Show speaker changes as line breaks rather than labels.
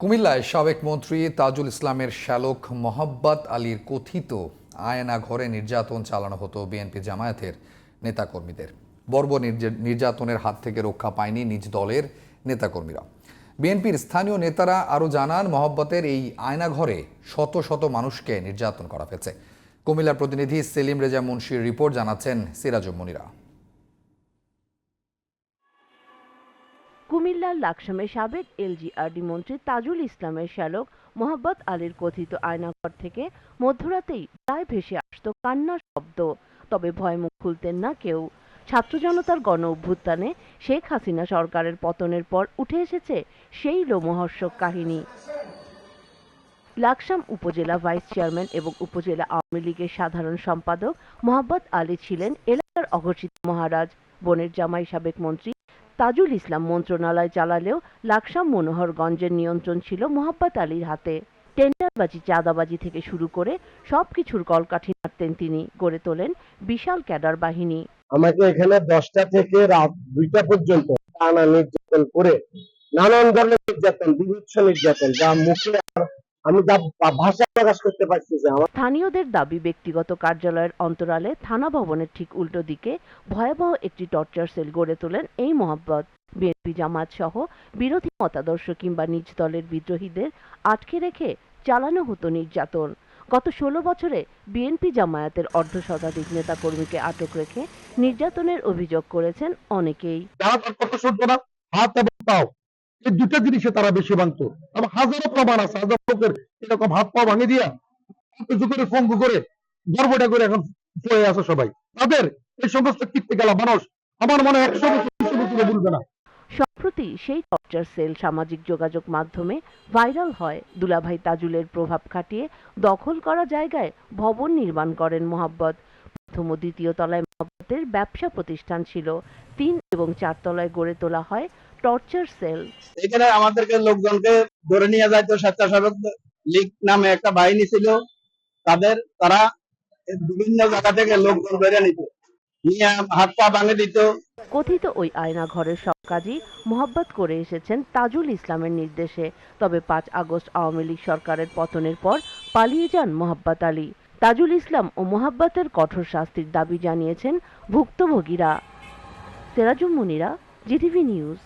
কুমিল্লায় সাবেক মন্ত্রী তাজুল ইসলামের শ্যালক মোহাব্বত আলীর কথিত আয়না ঘরে নির্যাতন চালানো হতো বিএনপি জামায়াতের নেতাকর্মীদের। বর্ব নির্যা- নির্যাতনের হাত থেকে রক্ষা পায়নি নিজ দলের নেতাকর্মীরা। বিএনপির স্থানীয় নেতারা আরও জানান, মোহাব্বতের এই আয়না ঘরে শত শত মানুষকে নির্যাতন করা হয়েছে। কুমিল্লার প্রতিনিধি সেলিম রেজা মুন্সির রিপোর্ট জানাচ্ছেন সিরাজুম মনিরা।
কুমিল্লার লাকসামের সাবেক এলজিআরডি মন্ত্রী তাজুল ইসলামের শ্যালক মোহাম্মদ আলীর কথিত আয়নাঘর থেকে মধ্যরাতেই প্রায় ভেসে আসত কান্নার শব্দ। তবে ভয় মুখ খুলতেন না কেউ। ছাত্র জনতার গণ অভ্যুত্থানে শেখ হাসিনা সরকারের পতনের পর উঠে এসেছে সেই লোমহর্ষক কাহিনী। লাকসাম উপজেলা ভাইস চেয়ারম্যান এবং উপজেলা আওয়ামী লীগের সাধারণ সম্পাদক মোহাম্মদ আলী ছিলেন এলাকার অঘোষিত মহারাজ। বনের জামাই সাবেক মন্ত্রী তাজুল ইসলাম মন্ত্রণালয় চালালেও লাকসাম মনোহরগঞ্জের নিয়ন্ত্রণ ছিল মোহাম্মদ আলীর হাতে। টেন্ডারবাজি, চাঁদাবাজি থেকে শুরু করে সবকিছুর কলকাঠি নাড়তেন তিনি, গড়ে তোলেন বিশাল ক্যাডার বাহিনী।
আমাকে এখানে দশটা থেকে রাত দুইটা পর্যন্ত টানা নির্যাতন করে নানান ধরনের নির্যাতন, বিভৎস নির্যাতন, যা মুখে আর আমি ভাষা প্রকাশ করতে পারছি যে আমার
স্থানীয়দের দাবি ব্যক্তিগত কার্যালয়ের অন্তরালে থানা ভবনের ঠিক উল্টো দিকে ভয়াবহ একটি টর্চার সেল গড়ে তোলেন এই মোহাব্বত। বিএনপি জামাত সহ বিরোধী মতাদর্শ কিংবা নিজ দলের বিদ্রোহীদের আটকে রেখে চালানো হতো নির্যাতন। গত ষোলো বছরে বিএনপি জামায়াতের অর্ধ শতাধিক নেতাকর্মীকে আটক রেখে নির্যাতনের অভিযোগ করেছেন অনেকেই।
হাত এবং পাও। এই দুটা জিনিসে তারা বেশি ভাঙতো এবং হাজারো প্রমাণ আছে। হাজার লোকের এরকম হাত পা ভাঙে দিয়া করে ফঙ্গু করে গর্বটা করে এখন পড়ে আছে সবাই। তাদের এই সমস্ত কীর্তি গেলা মানুষ আমার মনে একশো বছর দুশো বছরে ভুলবে না।
সম্প্রতি সেই টর্চার সেল সামাজিক যোগাযোগ মাধ্যমে ভাইরাল হয়। দুলাভাই তাজুলের প্রভাব খাটিয়ে দখল করা জায়গায় ভবন নির্মাণ করেন মোহাব্বত। প্রথম ও দ্বিতীয় তলায় মোহাব্বতের ব্যবসা প্রতিষ্ঠান ছিল। তিন এবং চার তলায় গড়ে তোলা হয় টর্চার সেল
এখানে আমাদেরকে লোকজনকে ধরে নিয়ে যাইতো স্বেচ্ছাসেবক লীগ নামে একটা বাহিনী ছিল। তাদের তারা বিভিন্ন জায়গা থেকে লোকজন ধরে নিত। নিয়ে হাত পা ভাঙে দিত।
কথিত ওই আয়না ঘরের সব কাজই মোহাব্বত করে এসেছেন তাজুল ইসলামের নির্দেশে। তবে পাঁচ আগস্ট আওয়ামী লীগ সরকারের পতনের পর পালিয়ে যান মোহাব্বত আলী। তাজুল ইসলাম ও মোহাব্বতের কঠোর শাস্তির দাবি জানিয়েছেন ভুক্তভোগীরা। Serajum Munira GTV news.